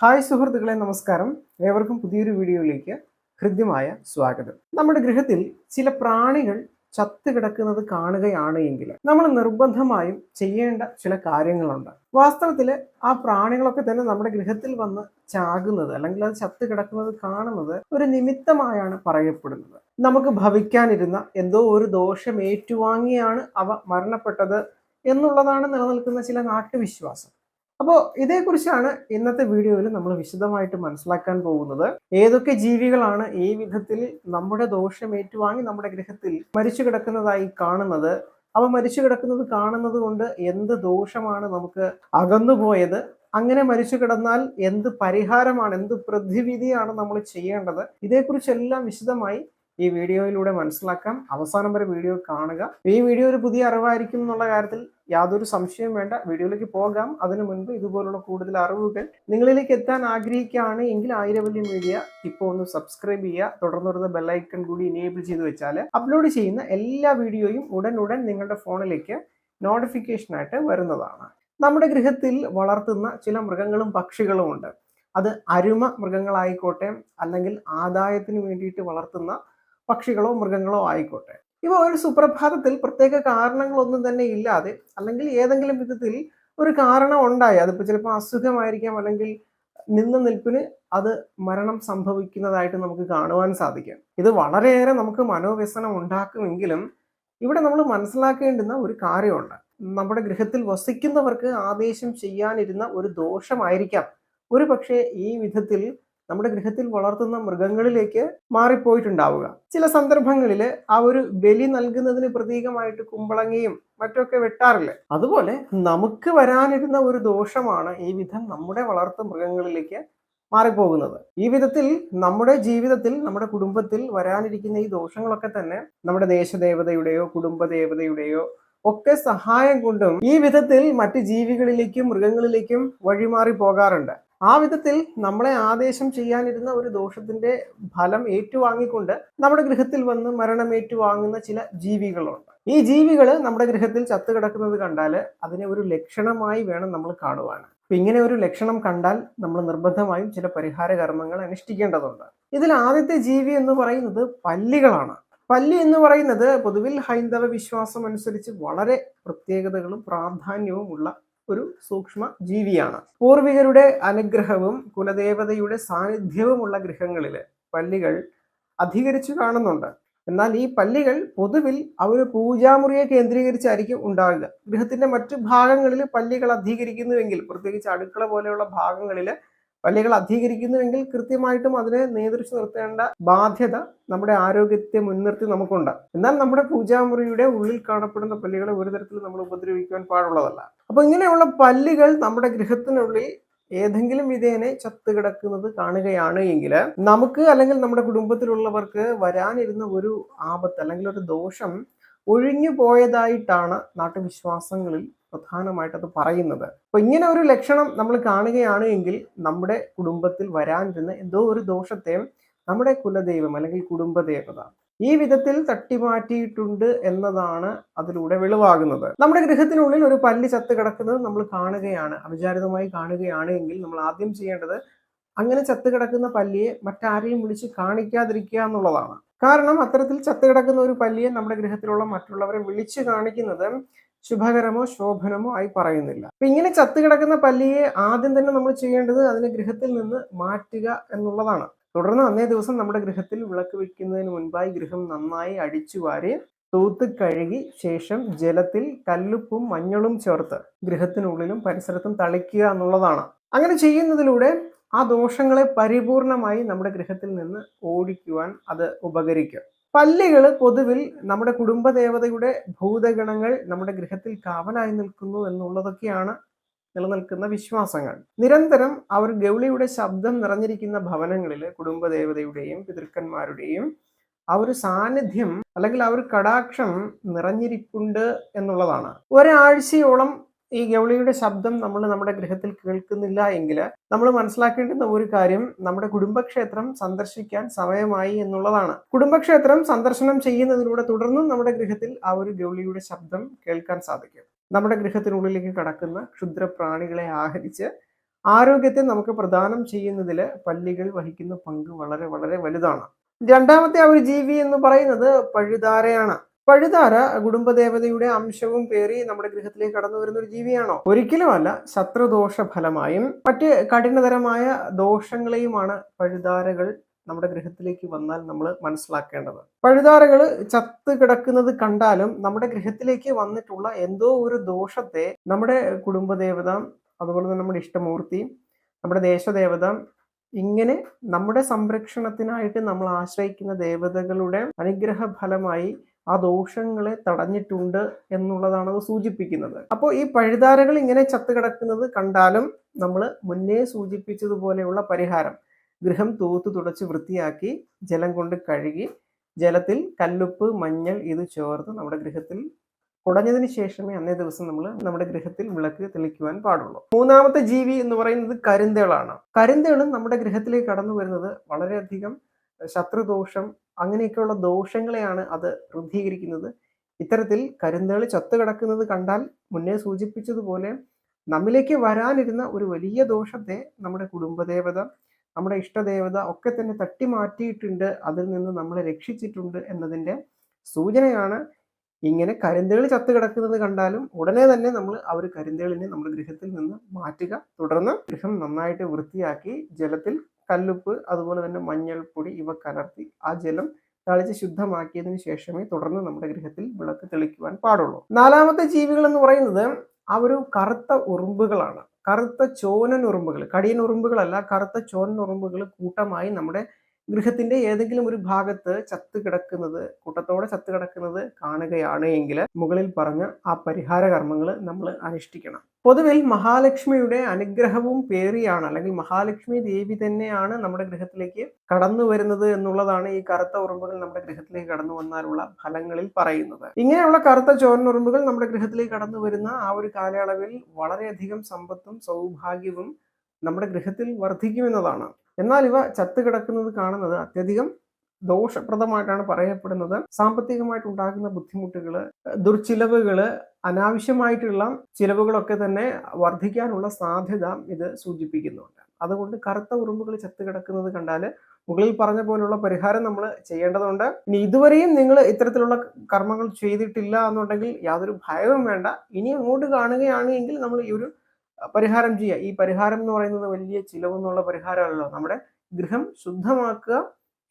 Hi സുഹൃത്തുക്കളെ നമസ്കാരം. ഏവർക്കും പുതിയൊരു വീഡിയോയിലേക്ക് ഹൃദ്യമായ സ്വാഗതം. നമ്മുടെ ഗൃഹത്തിൽ ചില പ്രാണികൾ ചത്തു കിടക്കുന്നത് കാണുകയാണ് എങ്കിൽ നമ്മൾ നിർബന്ധമായും ചെയ്യേണ്ട ചില കാര്യങ്ങളുണ്ട്. വാസ്തവത്തിൽ ആ പ്രാണികളൊക്കെ തന്നെ നമ്മുടെ ഗൃഹത്തിൽ വന്ന് ചാകുന്നത് അല്ലെങ്കിൽ അത് ചത്തു കിടക്കുന്നത് കാണുന്നത് ഒരു നിമിത്തമായാണ് പറയപ്പെടുന്നത്. നമുക്ക് ഭവിക്കാനിരുന്ന എന്തോ ഒരു ദോഷം ഏറ്റുവാങ്ങിയാണ് അവ മരണപ്പെട്ടത് എന്നുള്ളതാണ് നിലനിൽക്കുന്ന ചില നാട്ടുവിശ്വാസം. അപ്പോൾ ഇതേക്കുറിച്ചാണ് ഇന്നത്തെ വീഡിയോയിൽ നമ്മൾ വിശദമായിട്ട് മനസ്സിലാക്കാൻ പോകുന്നത്. ഏതൊക്കെ ജീവികളാണ് ഈ വിധത്തിൽ നമ്മുടെ ദോഷം ഏറ്റുവാങ്ങി നമ്മുടെ ഗ്രഹത്തിൽ മരിച്ചു കിടക്കുന്നതായി കാണുന്നത്? അവ മരിച്ചു കിടക്കുന്നത് കാണുന്നത് കൊണ്ട് എന്ത് ദോഷമാണ് നമുക്ക് അകന്നുപോയത്? അങ്ങനെ മരിച്ചു കിടന്നാൽ എന്ത് പരിഹാരമാണ് എന്ത് പ്രതിവിധിയാണ് നമ്മൾ ചെയ്യേണ്ടത്? ഇതേക്കുറിച്ചെല്ലാം വിശദമായി ഈ വീഡിയോയിലൂടെ മനസ്സിലാക്കാം. അവസാനം വരെ വീഡിയോ കാണുക. ഈ വീഡിയോ ഒരു പുതിയ അറിവായിരിക്കും എന്നുള്ള കാര്യത്തിൽ യാതൊരു സംശയം വേണ്ട. വീഡിയോയിലേക്ക് പോകാം. അതിനു മുൻപ് ഇതുപോലുള്ള കൂടുതൽ അറിവുകൾ നിങ്ങളിലേക്ക് എത്താൻ ആഗ്രഹിക്കുകയാണ് എങ്കിൽ ആയിരവല്യ മീഡിയ ഇപ്പോൾ ഒന്ന് സബ്സ്ക്രൈബ് ചെയ്യുക. തുടർന്ന് വരുന്ന ബെല്ലൈക്കൺ കൂടി ഇനേബിൾ ചെയ്ത് വെച്ചാൽ അപ്ലോഡ് ചെയ്യുന്ന എല്ലാ വീഡിയോയും ഉടൻ ഉടൻ നിങ്ങളുടെ ഫോണിലേക്ക് നോട്ടിഫിക്കേഷനായിട്ട് വരുന്നതാണ്. നമ്മുടെ ഗൃഹത്തിൽ വളർത്തുന്ന ചില മൃഗങ്ങളും പക്ഷികളും ഉണ്ട്. അത് അരുമ മൃഗങ്ങളായിക്കോട്ടെ അല്ലെങ്കിൽ ആദായത്തിന് വേണ്ടിയിട്ട് വളർത്തുന്ന പക്ഷികളോ മൃഗങ്ങളോ ആയിക്കോട്ടെ. ഇവ ഒരു സുപ്രഭാതത്തിൽ പ്രത്യേക കാരണങ്ങളൊന്നും തന്നെ ഇല്ലാതെ അല്ലെങ്കിൽ ഏതെങ്കിലും വിധത്തിൽ ഒരു കാരണം ഉണ്ടായി. അതിപ്പോൾ ചിലപ്പോൾ അസുഖമായിരിക്കാം അല്ലെങ്കിൽ നിന്ന നിൽപ്പിന് അത് മരണം സംഭവിക്കുന്നതായിട്ട് നമുക്ക് കാണുവാൻ സാധിക്കാം. ഇത് വളരെയേറെ നമുക്ക് മനോവ്യസനം ഉണ്ടാക്കുമെങ്കിലും ഇവിടെ നമ്മൾ മനസ്സിലാക്കേണ്ടുന്ന ഒരു കാര്യമുണ്ട്. നമ്മുടെ ഗൃഹത്തിൽ വസിക്കുന്നവർക്ക് ആദേശം ചെയ്യാനിരുന്ന ഒരു ദോഷമായിരിക്കാം. ഒരു പക്ഷേ ഈ വിധത്തിൽ നമ്മുടെ ഗൃഹത്തിൽ വളർത്തുന്ന മൃഗങ്ങളിലേക്ക് മാറിപ്പോയിട്ടുണ്ടാവുക. ചില സന്ദർഭങ്ങളിൽ ആ ഒരു ബലി നൽകുന്നതിന് പ്രതീകമായിട്ട് കുമ്പളങ്ങയും മറ്റൊക്കെ വെട്ടാറില്ലേ? അതുപോലെ നമുക്ക് വരാനിരുന്ന ഒരു ദോഷമാണ് ഈ വിധം നമ്മുടെ വളർത്തു മൃഗങ്ങളിലേക്ക് മാറിപ്പോകുന്നത്. ഈ വിധത്തിൽ നമ്മുടെ ജീവിതത്തിൽ നമ്മുടെ കുടുംബത്തിൽ വരാനിരിക്കുന്ന ഈ ദോഷങ്ങളൊക്കെ തന്നെ നമ്മുടെ ദേശദേവതയുടെയോ കുടുംബദേവതയുടെയോ ഒക്കെ സഹായം കൊണ്ടും ഈ വിധത്തിൽ മറ്റ് ജീവികളിലേക്കും മൃഗങ്ങളിലേക്കും വഴിമാറി പോകാറുണ്ട്. ആ വിധത്തിൽ നമ്മളെ ആദേശം ചെയ്യാനിരുന്ന ഒരു ദോഷത്തിന്റെ ഫലം ഏറ്റുവാങ്ങിക്കൊണ്ട് നമ്മുടെ ഗൃഹത്തിൽ വന്ന് മരണം ഏറ്റുവാങ്ങുന്ന ചില ജീവികളുണ്ട്. ഈ ജീവികൾ നമ്മുടെ ഗൃഹത്തിൽ ചത്തുകിടക്കുന്നത് കണ്ടാൽ അതിനെ ഒരു ലക്ഷണമായി വേണം നമ്മൾ കാണുവാൻ അപ്പൊ ഇങ്ങനെ ഒരു ലക്ഷണം കണ്ടാൽ നമ്മൾ നിർബന്ധമായും ചില പരിഹാര കർമ്മങ്ങൾ അനുഷ്ഠിക്കേണ്ടതുണ്ട്. ഇതിൽ ആദ്യത്തെ ജീവി എന്ന് പറയുന്നത് പല്ലികളാണ്. പല്ലി എന്ന് പറയുന്നത് പൊതുവിൽ ഹൈന്ദവ വിശ്വാസം അനുസരിച്ച് വളരെ പ്രത്യേകതകളും പ്രാധാന്യവും ഉള്ള ഒരു സൂക്ഷ്മ ജീവിയാണ്. പൂർവികരുടെ അനുഗ്രഹവും കുലദേവതയുടെ സാന്നിധ്യവുമുള്ള ഗൃഹങ്ങളിൽ പല്ലികൾ അധികരിച്ചു കാണുന്നുണ്ട്. എന്നാൽ ഈ പല്ലികൾ പൊതുവിൽ അവർ പൂജാമുറിയെ കേന്ദ്രീകരിച്ചായിരിക്കും ഉണ്ടാകുക. ഗൃഹത്തിന്റെ മറ്റു ഭാഗങ്ങളിൽ പല്ലികൾ അധികരിക്കുന്നുവെങ്കിൽ പ്രത്യേകിച്ച് അടുക്കള പോലെയുള്ള ഭാഗങ്ങളിൽ പല്ലികൾ അധികരിക്കുന്നുവെങ്കിൽ കൃത്യമായിട്ടും അതിനെ നിയന്ത്രിച്ചു നിർത്തേണ്ട ബാധ്യത നമ്മുടെ ആരോഗ്യത്തെ മുൻനിർത്തി നമുക്കുണ്ട്. എന്നാൽ നമ്മുടെ പൂജാമുറിയുടെ ഉള്ളിൽ കാണപ്പെടുന്ന പല്ലികളെ ഒരു തരത്തിലും നമ്മൾ ഉപദ്രവിക്കുവാൻ പാടുള്ളതല്ല. അപ്പൊ ഇങ്ങനെയുള്ള പല്ലികൾ നമ്മുടെ ഗൃഹത്തിനുള്ളിൽ ഏതെങ്കിലും വിധേനെ ചത്തു കിടക്കുന്നത് കാണുകയാണ് എങ്കിൽ നമുക്ക് അല്ലെങ്കിൽ നമ്മുടെ കുടുംബത്തിലുള്ളവർക്ക് വരാനിരുന്ന ഒരു ആപത്ത് അല്ലെങ്കിൽ ഒരു ദോഷം ഒഴിഞ്ഞു പോയതായിട്ടാണ് നാട്ടുവിശ്വാസങ്ങളിൽ പ്രധാനമായിട്ട് അത് പറയുന്നത്. അപ്പൊ ഇങ്ങനെ ഒരു ലക്ഷണം നമ്മൾ കാണുകയാണ് എങ്കിൽ നമ്മുടെ കുടുംബത്തിൽ വരാനിരുന്ന എന്തോ ഒരു ദോഷത്തെ നമ്മുടെ കുലദൈവം അല്ലെങ്കിൽ കുടുംബദേവത ഈ വിധത്തിൽ തട്ടിമാറ്റിയിട്ടുണ്ട് എന്നതാണ് അതിലൂടെ വെളിവാകുന്നത്. നമ്മുടെ ഗൃഹത്തിനുള്ളിൽ ഒരു പല്ലി ചത്ത് കിടക്കുന്നത് നമ്മൾ കാണുകയാണ് അവിചാരിതമായി കാണുകയാണ് എങ്കിൽ നമ്മൾ ആദ്യം ചെയ്യേണ്ടത് അങ്ങനെ ചത്ത് കിടക്കുന്ന പല്ലിയെ മറ്റാരെയും വിളിച്ച് കാണിക്കാതിരിക്കുക എന്നുള്ളതാണ്. കാരണം അത്തരത്തിൽ ചത്ത് കിടക്കുന്ന ഒരു പല്ലിയെ നമ്മുടെ ഗൃഹത്തിലുള്ള മറ്റുള്ളവരെ വിളിച്ചു കാണിക്കുന്നത് ശുഭകരമോ ശോഭനമോ ആയി പറയുന്നില്ല. അപ്പൊ ഇങ്ങനെ ചത്തുകിടക്കുന്ന പല്ലിയെ ആദ്യം തന്നെ നമ്മൾ ചെയ്യേണ്ടത് അതിനെ ഗൃഹത്തിൽ നിന്ന് മാറ്റുക എന്നുള്ളതാണ്. തുടർന്ന് അന്നേ ദിവസം നമ്മുടെ ഗൃഹത്തിൽ വിളക്ക് വെക്കുന്നതിന് മുൻപായി ഗൃഹം നന്നായി അടിച്ചു വാരി തൂത്ത് കഴുകി ശേഷം ജലത്തിൽ കല്ലുപ്പും മഞ്ഞളും ചേർത്ത് ഗൃഹത്തിനുള്ളിലും പരിസരത്തും തളിക്കുക എന്നുള്ളതാണ്. അങ്ങനെ ചെയ്യുന്നതിലൂടെ ആ ദോഷങ്ങളെ പരിപൂർണമായി നമ്മുടെ ഗൃഹത്തിൽ നിന്ന് ഓടിക്കുവാൻ അത് ഉപകരിക്കും. പല്ലികൾ പൊതുവിൽ നമ്മുടെ കുടുംബദേവതയുടെ ഭൂതഗണങ്ങൾ നമ്മുടെ ഗൃഹത്തിൽ കാവലായി നിൽക്കുന്നു എന്നുള്ളതൊക്കെയാണ് നിലനിൽക്കുന്ന വിശ്വാസങ്ങൾ. നിരന്തരം അവർ ഗൗളിയുടെ ശബ്ദം നിറഞ്ഞിരിക്കുന്ന ഭവനങ്ങളിൽ കുടുംബദേവതയുടെയും പിതൃക്കന്മാരുടെയും ആ ഒരു സാന്നിധ്യം അല്ലെങ്കിൽ ആ ഒരു കടാക്ഷം നിറഞ്ഞിരിപ്പുണ്ട് എന്നുള്ളതാണ്. ഒരാഴ്ചയോളം ഈ ഗൗളിയുടെ ശബ്ദം നമ്മൾ നമ്മുടെ ഗൃഹത്തിൽ കേൾക്കുന്നില്ല എങ്കിൽ നമ്മൾ മനസ്സിലാക്കേണ്ടുന്ന ഒരു കാര്യം നമ്മുടെ കുടുംബക്ഷേത്രം സന്ദർശിക്കാൻ സമയമായി എന്നുള്ളതാണ്. കുടുംബക്ഷേത്രം സന്ദർശനം ചെയ്യുന്നതിലൂടെ തുടർന്നും നമ്മുടെ ഗൃഹത്തിൽ ആ ഒരു ഗൗളിയുടെ ശബ്ദം കേൾക്കാൻ സാധിക്കും. നമ്മുടെ ഗൃഹത്തിനുള്ളിലേക്ക് കടക്കുന്ന ക്ഷുദ്രപ്രാണികളെ ആഹരിച്ച് ആരോഗ്യത്തെ നമുക്ക് പ്രദാനം ചെയ്യുന്നതിൽ പല്ലികൾ വഹിക്കുന്ന പങ്ക് വളരെ വളരെ വലുതാണ്. രണ്ടാമത്തെ ആ ഒരു ജീവി എന്ന് പറയുന്നത് പഴുതാരയാണ്. പഴുതാര കുടുംബദേവതയുടെ അംശവും പേറി നമ്മുടെ ഗൃഹത്തിലേക്ക് കടന്നു വരുന്ന ഒരു ജീവിയാണോ? ഒരിക്കലുമല്ല. ശത്രുദോഷ ഫലമായും മറ്റ് കഠിനതരമായ ദോഷങ്ങളെയുമാണ് പഴുതാരകൾ നമ്മുടെ ഗൃഹത്തിലേക്ക് വന്നാൽ നമ്മൾ മനസ്സിലാക്കേണ്ടത്. പഴുതാരകൾ ചത്ത് കിടക്കുന്നത് കണ്ടാലും നമ്മുടെ ഗൃഹത്തിലേക്ക് വന്നിട്ടുള്ള എന്തോ ഒരു ദോഷത്തെ നമ്മുടെ കുടുംബദേവത അതുപോലെ തന്നെ നമ്മുടെ ഇഷ്ടമൂർത്തി നമ്മുടെ ദേശദേവത ഇങ്ങനെ നമ്മുടെ സംരക്ഷണത്തിനായിട്ട് നമ്മൾ ആശ്രയിക്കുന്ന ദേവതകളുടെ അനുഗ്രഹ ഫലമായി ആ ദോഷങ്ങളെ തടഞ്ഞിട്ടുണ്ട് എന്നുള്ളതാണ് അത് സൂചിപ്പിക്കുന്നത്. അപ്പോൾ ഈ പഴുതാരകൾ ഇങ്ങനെ ചത്തുകിടക്കുന്നത് കണ്ടാലും നമ്മൾ മുന്നേ സൂചിപ്പിച്ചതുപോലെയുള്ള പരിഹാരം. ഗൃഹം തൂത്ത് തുടച്ച് വൃത്തിയാക്കി ജലം കൊണ്ട് കഴുകി ജലത്തിൽ കല്ലുപ്പ് മഞ്ഞൾ ഇത് ചേർത്ത് നമ്മുടെ ഗൃഹത്തിൽ കുടഞ്ഞതിന് ശേഷമേ അന്നേ ദിവസം നമ്മൾ നമ്മുടെ ഗൃഹത്തിൽ വിളക്ക് തെളിക്കുവാൻ പാടുള്ളൂ. മൂന്നാമത്തെ ജീവി എന്ന് പറയുന്നത് കരിന്തേളാണ്. കരിന്തേളും നമ്മുടെ ഗൃഹത്തിലേക്ക് കടന്നു വരുന്നത് വളരെയധികം ശത്രുദോഷം അങ്ങനെയൊക്കെയുള്ള ദോഷങ്ങളെയാണ് അത് വൃദ്ധീകരിക്കുന്നത്. ഇത്തരത്തിൽ കരുന്തളി ചത്തു കിടക്കുന്നത് കണ്ടാൽ മുന്നേ സൂചിപ്പിച്ചതുപോലെ നമ്മിലേക്ക് വരാനിരുന്ന ഒരു വലിയ ദോഷത്തെ നമ്മുടെ കുടുംബദേവത നമ്മുടെ ഇഷ്ടദേവത ഒക്കെ തന്നെ തട്ടി മാറ്റിയിട്ടുണ്ട് അതിൽ നിന്ന് നമ്മളെ രക്ഷിച്ചിട്ടുണ്ട് എന്നതിന്റെ സൂചനയാണ് ഇങ്ങനെ കരിന്തേൾ ചത്തു കിടക്കുന്നത് കണ്ടാലും ഉടനെ തന്നെ നമ്മൾ ആ ഒരു കരിന്തേളിനെ നമ്മുടെ ഗൃഹത്തിൽ നിന്ന് മാറ്റുക. തുടർന്ന് ഗൃഹം നന്നായിട്ട് വൃത്തിയാക്കി ജലത്തിൽ കല്ലുപ്പ് അതുപോലെ തന്നെ മഞ്ഞൾപ്പൊടി ഇവ കലർത്തി ആ ജലം തളിച്ച് ശുദ്ധമാക്കിയതിനു ശേഷമേ തുടർന്ന് നമ്മുടെ ഗൃഹത്തിൽ വിളക്ക് തെളിക്കുവാൻ പാടുള്ളൂ. നാലാമത്തെ ജീവികൾ എന്ന് പറയുന്നത് ആ ഒരു കറുത്ത ഉറുമ്പുകളാണ്. കറുത്ത ചോനൻ ഉറുമ്പുകൾ കടിയൻ ഉറുമ്പുകളല്ല കറുത്ത ചോനൻ ഉറുമ്പുകൾ കൂട്ടമായി നമ്മുടെ ഗൃഹത്തിന്റെ ഏതെങ്കിലും ഒരു ഭാഗത്ത് ചത്ത് കിടക്കുന്നത് കൂട്ടത്തോടെ ചത്ത് കിടക്കുന്നത് കാണുകയാണ് എങ്കിൽ മുകളിൽ പറഞ്ഞ ആ പരിഹാര കർമ്മങ്ങൾ നമ്മൾ അനുഷ്ഠിക്കണം. പൊതുവിൽ മഹാലക്ഷ്മിയുടെ അനുഗ്രഹവും പേറിയാണ് അല്ലെങ്കിൽ മഹാലക്ഷ്മി ദേവി തന്നെയാണ് നമ്മുടെ ഗൃഹത്തിലേക്ക് കടന്നു വരുന്നത് എന്നുള്ളതാണ് ഈ കറുത്ത ഉറുമ്പുകൾ നമ്മുടെ ഗൃഹത്തിലേക്ക് കടന്നു വന്നാലുള്ള ഫലങ്ങളിൽ പറയുന്നത്. ഇങ്ങനെയുള്ള കറുത്ത ചോരനുറുമ്പുകൾ നമ്മുടെ ഗൃഹത്തിലേക്ക് കടന്നു വരുന്ന ആ ഒരു കാലയളവിൽ വളരെയധികം സമ്പത്തും സൗഭാഗ്യവും നമ്മുടെ ഗൃഹത്തിൽ വർദ്ധിക്കുമെന്നതാണ്. എന്നാൽ ഇവ ചത്തുകിടക്കുന്നത് കാണുന്നത് അത്യധികം ദോഷപ്രദമായിട്ടാണ് പറയപ്പെടുന്നത്. സാമ്പത്തികമായിട്ട് ഉണ്ടാകുന്ന ബുദ്ധിമുട്ടുകൾ ദുർച്ചിലവുകൾ അനാവശ്യമായിട്ടുള്ള ചിലവുകളൊക്കെ തന്നെ വർദ്ധിക്കാനുള്ള സാധ്യത ഇത് സൂചിപ്പിക്കുന്നുണ്ട്. അതുകൊണ്ട് കറുത്ത ഉറുമ്പുകൾ ചത്തുകിടക്കുന്നത് കണ്ടാൽ മുകളിൽ പറഞ്ഞ പോലുള്ള പരിഹാരം നമ്മൾ ചെയ്യേണ്ടതുണ്ട്. ഇനി ഇതുവരെയും നിങ്ങൾ ഇത്തരത്തിലുള്ള കർമ്മങ്ങൾ ചെയ്തിട്ടില്ല എന്നുണ്ടെങ്കിൽ യാതൊരു ഭയവും വേണ്ട. ഇനി അങ്ങോട്ട് കാണുകയാണ് എങ്കിൽ നമ്മൾ ഈ ഒരു പരിഹാരം ചെയ്യുക. ഈ പരിഹാരം എന്ന് പറയുന്നത് വലിയ ചിലവെന്നുള്ള പരിഹാരമല്ലോ നമ്മുടെ ഗൃഹം ശുദ്ധമാക്കുക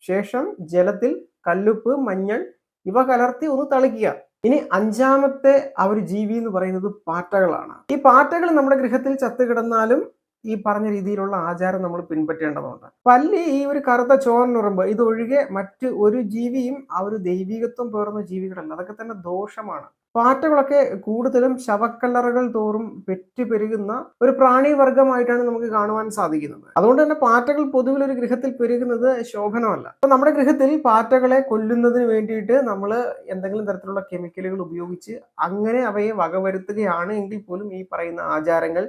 ശേഷം ജലത്തിൽ കല്ലുപ്പ് മഞ്ഞൾ ഇവ കലർത്തി ഒന്ന് തളിക്കുക. ഇനി അഞ്ചാമത്തെ ആ ഒരു ജീവി എന്ന് പറയുന്നത് പാറ്റകളാണ്. ഈ പാറ്റകൾ നമ്മുടെ ഗൃഹത്തിൽ ചത്തു കിടന്നാലും ഈ പറഞ്ഞ രീതിയിലുള്ള ആചാരം നമ്മൾ പിൻപറ്റേണ്ടതുണ്ട്. പല്ലി ഈ ഒരു കറുത്ത ചോറിനുറുമ്പ് ഇതൊഴികെ മറ്റ് ഒരു ജീവിയും ആ ഒരു ദൈവികത്വം പേർന്ന ജീവികളല്ല. അതൊക്കെ തന്നെ ദോഷമാണ്. പാറ്റകളൊക്കെ കൂടുതലും ശവക്കല്ലറകൾ തോറും പെറ്റുപെരുകുന്ന ഒരു പ്രാണിവർഗമായിട്ടാണ് നമുക്ക് കാണുവാൻ സാധിക്കുന്നത്. അതുകൊണ്ട് തന്നെ പാറ്റകൾ പൊതുവിൽ ഒരു ഗൃഹത്തിൽ പെരുകുന്നത് ശോഭനമല്ല. അപ്പൊ നമ്മുടെ ഗൃഹത്തിൽ പാറ്റകളെ കൊല്ലുന്നതിന് വേണ്ടിയിട്ട് നമ്മൾ എന്തെങ്കിലും തരത്തിലുള്ള കെമിക്കലുകൾ ഉപയോഗിച്ച് അങ്ങനെ അവയെ വകവരുത്തുകയാണ് എങ്കിൽ പോലും ഈ പറയുന്ന ആചാരങ്ങൾ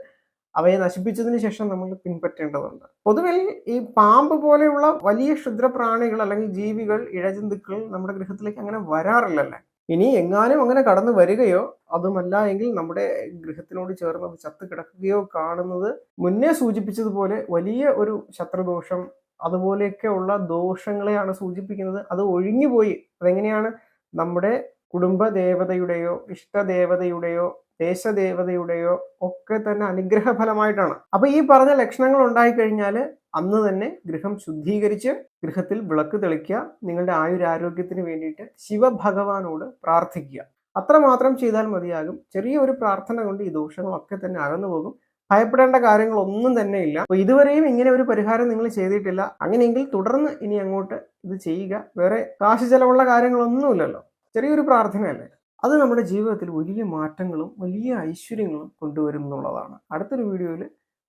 അവയെ നശിപ്പിച്ചതിന് ശേഷം നമ്മൾ പിൻപറ്റേണ്ടതുണ്ട്. പൊതുവിൽ ഈ പാമ്പ് പോലെയുള്ള വലിയ ക്ഷുദ്രപ്രാണികൾ അല്ലെങ്കിൽ ജീവികൾ ഇഴജന്തുക്കൾ നമ്മുടെ ഗൃഹത്തിലേക്ക് അങ്ങനെ വരാറില്ലല്ലേ? ഇനി എങ്ങാനും അങ്ങനെ കടന്നു വരികയോ അതുമല്ല എങ്കിൽ നമ്മുടെ ഗൃഹത്തിനോട് ചേർന്ന് അത് ചത്ത് കിടക്കുകയോ കാണുന്നത് മുന്നേ സൂചിപ്പിച്ചതുപോലെ വലിയ ഒരു ശത്രുദോഷം അതുപോലെയൊക്കെ ഉള്ള ദോഷങ്ങളെയാണ് സൂചിപ്പിക്കുന്നത്. അത് ഒഴിഞ്ഞുപോയി. അതെങ്ങനെയാണ്? നമ്മുടെ കുടുംബ ദേവതയുടെയോ ഇഷ്ടദേവതയുടെയോ ദേശദേവതയുടെയോ ഒക്കെ തന്നെ അനുഗ്രഹ ഫലമായിട്ടാണ് അപ്പൊ ഈ പറഞ്ഞ ലക്ഷണങ്ങൾ ഉണ്ടായിക്കഴിഞ്ഞാൽ അന്ന് തന്നെ ഗൃഹം ശുദ്ധീകരിച്ച് ഗൃഹത്തിൽ വിളക്ക് തെളിക്കുക നിങ്ങളുടെ ആയുരാരോഗ്യത്തിന് വേണ്ടിയിട്ട് ശിവഭഗവാനോട് പ്രാർത്ഥിക്കുക. അത്രമാത്രം ചെയ്താൽ മതിയാകും. ചെറിയ ഒരു പ്രാർത്ഥന കൊണ്ട് ഈ ദോഷങ്ങളൊക്കെ തന്നെ അകന്നു പോകും. ഭയപ്പെടേണ്ട കാര്യങ്ങളൊന്നും തന്നെ ഇല്ല. അപ്പൊ ഇതുവരെയും ഇങ്ങനെ ഒരു പരിഹാരം നിങ്ങൾ ചെയ്തിട്ടില്ല. അങ്ങനെയെങ്കിൽ തുടർന്ന് ഇനി അങ്ങോട്ട് ഇത് ചെയ്യുക. വേറെ കാശ് ചെലവുള്ള കാര്യങ്ങളൊന്നുമില്ലല്ലോ. ചെറിയൊരു പ്രാർത്ഥനയല്ലേ? അത് നമ്മുടെ ജീവിതത്തിൽ വലിയ മാറ്റങ്ങളും വലിയ ഐശ്വര്യങ്ങളും കൊണ്ടുവരും എന്നുള്ളതാണ്. അടുത്തൊരു വീഡിയോയിൽ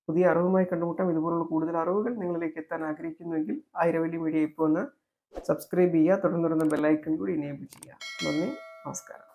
പുതിയ അറിവുമായി കണ്ടുമുട്ടാം. ഇതുപോലുള്ള കൂടുതൽ അറിവുകൾ നിങ്ങളിലേക്ക് എത്താൻ ആഗ്രഹിക്കുന്നുവെങ്കിൽ ആയിരവല്ലി മീഡിയ ഇപ്പോൾ ഒന്ന് സബ്സ്ക്രൈബ് ചെയ്യുക തുടർന്ന് തുടർന്ന് ബെല്ലൈക്കൺ കൂടി ഇനേബിൾ ചെയ്യുക. നന്ദി നമസ്കാരം.